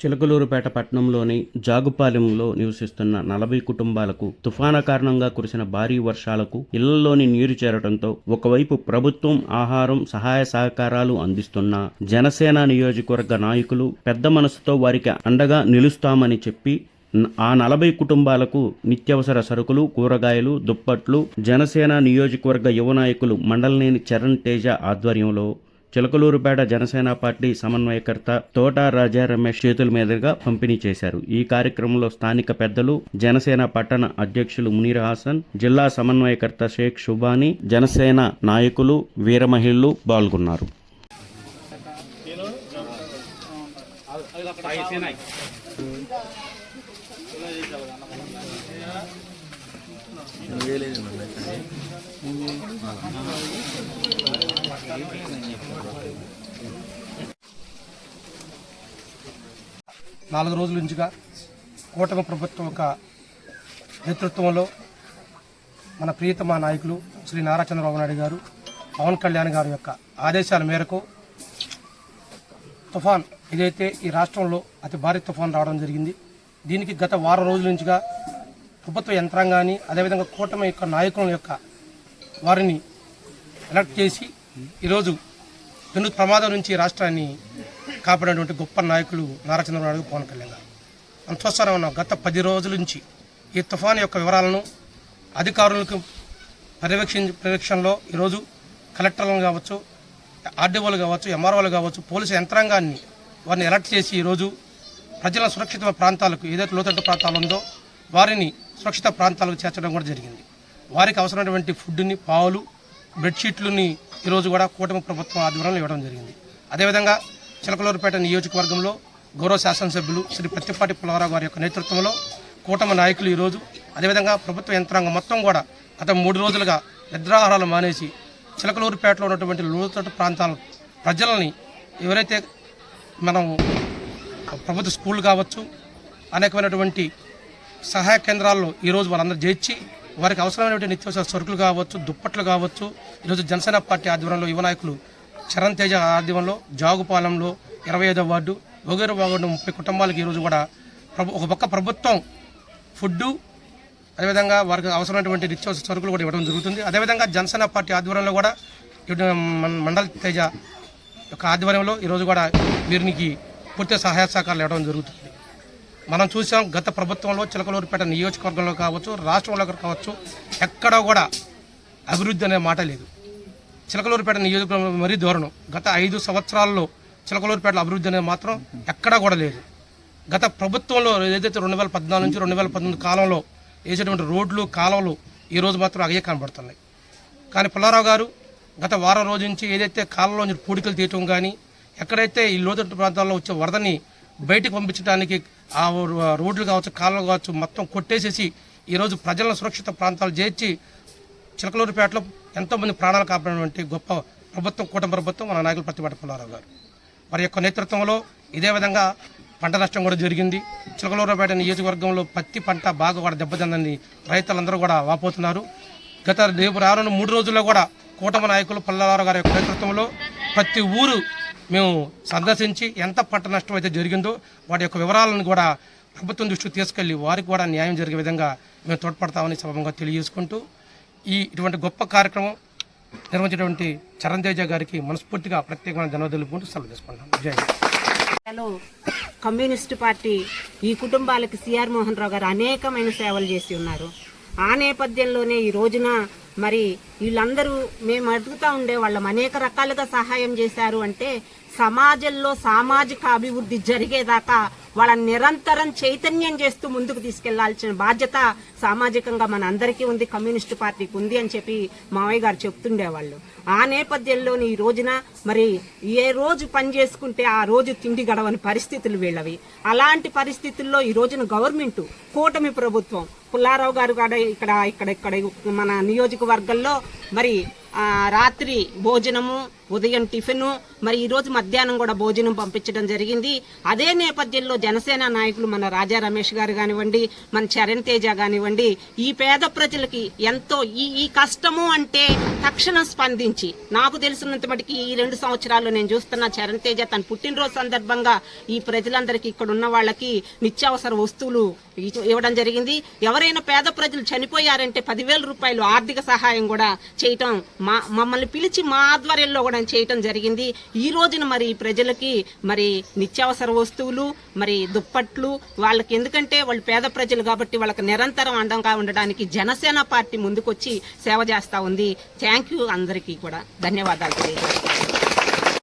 చిలకలూరుపేట పట్టణంలోని జాగుపాలెంలో నివసిస్తున్న నలభై కుటుంబాలకు తుఫాను కారణంగా కురిసిన భారీ వర్షాలకు ఇళ్ళలోని నీరు చేరడంతో ఒకవైపు ప్రభుత్వం ఆహారం సహాయ సహకారాలు అందిస్తున్న జనసేన నియోజకవర్గ నాయకులు పెద్ద మనసుతో వారికి అండగా నిలుస్తామని చెప్పి ఆ నలభై కుటుంబాలకు నిత్యవసర సరుకులు కూరగాయలు దుప్పట్లు జనసేన నియోజకవర్గ యువ నాయకులు మండలనేని చరణ్ తేజ ఆధ్వర్యంలో చిలకలూరుపేట జనసేన పార్టీ సమన్వయకర్త తోట రాజా రమేష్ చేతుల మీదుగా పంపిణీ చేశారు. ఈ కార్యక్రమంలో స్థానిక పెద్దలు జనసేన పట్టణ అధ్యక్షులు మునీర్ హాసన్ జిల్లా సమన్వయకర్త షేక్ షుబానీ జనసేన నాయకులు వీర మహిళలు పాల్గొన్నారు. నాలుగు రోజుల నుంచిగా కూటమి ప్రభుత్వం యొక్క నేతృత్వంలో మన ప్రియతమ నాయకులు శ్రీ నారా చంద్రబాబు నాయుడు గారు పవన్ కళ్యాణ్ గారి యొక్క ఆదేశాల మేరకు తుఫాన్ ఏదైతే ఈ రాష్ట్రంలో అతి భారీ తుఫాన్ రావడం జరిగింది దీనికి గత వారం రోజుల నుంచిగా ప్రభుత్వ యంత్రాంగాన్ని అదేవిధంగా కూటమి యొక్క నాయకుల యొక్క వారిని అలర్ట్ చేసి ఈరోజు పెను ప్రమాదం నుంచి ఈ రాష్ట్రాన్ని కాపాడినటువంటి గొప్ప నాయకులు నారా చంద్రబాబు పవన్ కళ్యాణ్ గారు. మనం ఉన్నాం గత పది రోజుల నుంచి ఈ తుఫాన్ యొక్క వివరాలను అధికారులకు పర్యవేక్ష పర్యవేక్షణలో ఈరోజు కలెక్టర్లను కావచ్చు ఆర్డీఓలు కావచ్చు ఎంఆర్ఓలు కావచ్చు పోలీసు యంత్రాంగాన్ని వారిని అలర్ట్ చేసి ఈరోజు ప్రజల సురక్షిత ప్రాంతాలకు ఏదైతే లోతట్టు ప్రాంతాలు ఉందో వారిని సురక్షిత ప్రాంతాలకు చేర్చడం కూడా జరిగింది. వారికి అవసరమైనటువంటి ఫుడ్ని పావులు బెడ్షీట్లని ఈరోజు కూడా కూటమి ప్రభుత్వం ఆధ్వర్యంలో ఇవ్వడం జరిగింది. అదేవిధంగా చిలకలూరుపేట నియోజకవర్గంలో గౌరవ శాసనసభ్యులు శ్రీ ప్రత్తిపాటి పుల్లారావు గారి యొక్క నేతృత్వంలో కూటమి నాయకులు ఈరోజు అదేవిధంగా ప్రభుత్వ యంత్రాంగం మొత్తం కూడా గత మూడు రోజులుగా నిద్రాహారాలు మానేసి చిలకలూరుపేటలో ఉన్నటువంటి లోతట్టు ప్రాంతాల ప్రజలని ఎవరైతే మనం ప్రభుత్వ స్కూల్ కావచ్చు అనేకమైనటువంటి సహాయ కేంద్రాల్లో ఈరోజు వాళ్ళందరూ చేర్చి వారికి అవసరమైనటువంటి నిత్యావసర సరుకులు కావచ్చు దుప్పట్లు కావచ్చు ఈరోజు జనసేన పార్టీ ఆధ్వర్యంలో యువ నాయకులు చరణ్ తేజ ఆధ్వర్యంలో జాగుపాలెంలో ఇరవై ఐదో వార్డు వగేరు వార్డు ముప్పై కుటుంబాలకు ఈరోజు కూడా ప్రభు ఒక పక్క ప్రభుత్వం ఫుడ్డు అదేవిధంగా వారికి అవసరమైనటువంటి నిత్యావసర సరుకులు కూడా ఇవ్వడం జరుగుతుంది. అదేవిధంగా జనసేన పార్టీ ఆధ్వర్యంలో కూడా మండల మండల్ తేజ యొక్క ఆధ్వర్యంలో ఈరోజు కూడా వీరికి పూర్తి సహాయ సహకారాలు ఇవ్వడం జరుగుతుంది. మనం చూసాం గత ప్రభుత్వంలో చిలకలూరుపేట నియోజకవర్గంలో కావచ్చు రాష్ట్రంలో కావచ్చు ఎక్కడా కూడా అభివృద్ధి అనే మాట లేదు. చిలకలూరుపేట నియోజకవర్గం మరీ ధోరణం గత ఐదు సంవత్సరాల్లో చిలకలూరుపేటలో అభివృద్ధి అనేది మాత్రం ఎక్కడా కూడా లేదు. గత ప్రభుత్వంలో ఏదైతే రెండు వేల పద్నాలుగు నుంచి రెండు వేల పంతొమ్మిది కాలంలో వేసేటువంటి రోడ్లు కాలువలు ఈ రోజు మాత్రం అవే కనబడుతున్నాయి. కానీ పుల్లారావు గారు గత వారం రోజు నుంచి ఏదైతే కాలంలో పూడికలు తీయటం కానీ ఎక్కడైతే ఈ లోతట్టు ప్రాంతాల్లో వచ్చే వరదని బయటకు పంపించడానికి ఆ రోడ్లు కావచ్చు కాలువలు కావచ్చు మొత్తం కొట్టేసేసి ఈరోజు ప్రజలను సురక్షిత ప్రాంతాలు చేర్చి చిలకలూరుపేటలో ఎంతోమంది ప్రాణాలు కాపాడినటువంటి గొప్ప ప్రభుత్వం కూటమి ప్రభుత్వం మన నాయకులు ప్రతిపాటి పుల్లారావు గారు. వారి యొక్క నేతృత్వంలో ఇదే విధంగా పంట నష్టం కూడా జరిగింది. చిలకలూరుపేట నియోజకవర్గంలో పత్తి పంట బాగా కూడా దెబ్బతిందని రైతులందరూ కూడా వాపోతున్నారు. గత రేపు రానున్న మూడు రోజుల్లో కూడా కూటమి నాయకులు పుల్లారావు గారి యొక్క నేతృత్వంలో ప్రతి ఊరు మేము సందర్శించి ఎంత పంట నష్టం అయితే జరిగిందో వాటి యొక్క వివరాలను కూడా ప్రభుత్వం దృష్టికి తీసుకెళ్ళి వారికి కూడా న్యాయం జరిగే విధంగా మేము తోడ్పడతామని సభంగా తెలియజేసుకుంటూ ఈ ఇటువంటి గొప్ప కార్యక్రమం నిర్వహించినటువంటి చరణ్తేజ గారికి మనస్ఫూర్తిగా ప్రత్యేకమైన ధన్యవాదాలు తెలుపుకుంటూ సెలవు తీసుకుంటాం జై లో కమ్యూనిస్ట్ పార్టీ ఈ కుటుంబాలకు సిఆర్ మోహన్ రావు గారు అనేకమైన సేవలు చేసి ఉన్నారు. ఆ నేపథ్యంలోనే ఈ రోజున మరి వీళ్ళందరూ మేము అడుగుతూ ఉండే వాళ్ళం అనేక రకాలుగా సహాయం చేశారు అంటే సమాజంలో సామాజిక అభివృద్ధి జరిగేదాకా వాళ్ళని నిరంతరం చైతన్యం చేస్తూ ముందుకు తీసుకెళ్ళాల్సిన బాధ్యత సామాజికంగా మన అందరికీ ఉంది కమ్యూనిస్ట్ పార్టీకి ఉంది అని చెప్పి మావయ్య గారు చెప్తుండేవాళ్ళు. ఆ నేపథ్యంలోని ఈ రోజున మరి ఏ రోజు పని చేసుకుంటే ఆ రోజు తిండి గడవని పరిస్థితులు వీళ్ళవి. అలాంటి పరిస్థితుల్లో ఈ రోజున గవర్నమెంట్ కూటమి ప్రభుత్వం పుల్లారావు గారు కూడా ఇక్కడ ఇక్కడ ఇక్కడ మన నియోజకవర్గంలో మరి రాత్రి భోజనము ఉదయం టిఫిను మరి ఈరోజు మధ్యాహ్నం కూడా భోజనం పంపించడం జరిగింది. అదే నేపథ్యంలో జనసేన నాయకులు మన రాజా రమేష్ గారు కానివ్వండి మన చరణ్ తేజ కానివ్వండి ఈ పేద ప్రజలకి ఎంతో ఈ ఈ కష్టము అంటే తక్షణం స్పందించి నాకు తెలిసినంత మటుకి ఈ రెండు సంవత్సరాల్లో నేను చూస్తున్న చరణ్ తేజ తన పుట్టినరోజు సందర్భంగా ఈ ప్రజలందరికీ ఇక్కడ ఉన్న వాళ్ళకి నిత్యావసర వస్తువులు ఇవ్వడం జరిగింది. ఎవరైనా పేద ప్రజలు చనిపోయారంటే పదివేల రూపాయలు ఆర్థిక సహాయం కూడా చేయటం మా మమ్మల్ని పిలిచి మా ఆధ్వర్యంలో కూడా చేయటం జరిగింది. ఈ రోజున మరి ప్రజలకి మరి నిత్యావసర వస్తువులు మరి దుప్పట్లు వాళ్ళకి ఎందుకంటే వాళ్ళు పేద ప్రజలు కాబట్టి వాళ్ళకి నిరంతరం అండంగా ఉండడానికి జనసేన పార్టీ ముందుకొచ్చి సేవ చేస్తా ఉంది. థ్యాంక్ యూ అందరికీ కూడా. ధన్యవాదాలు తెలియజేస్తాను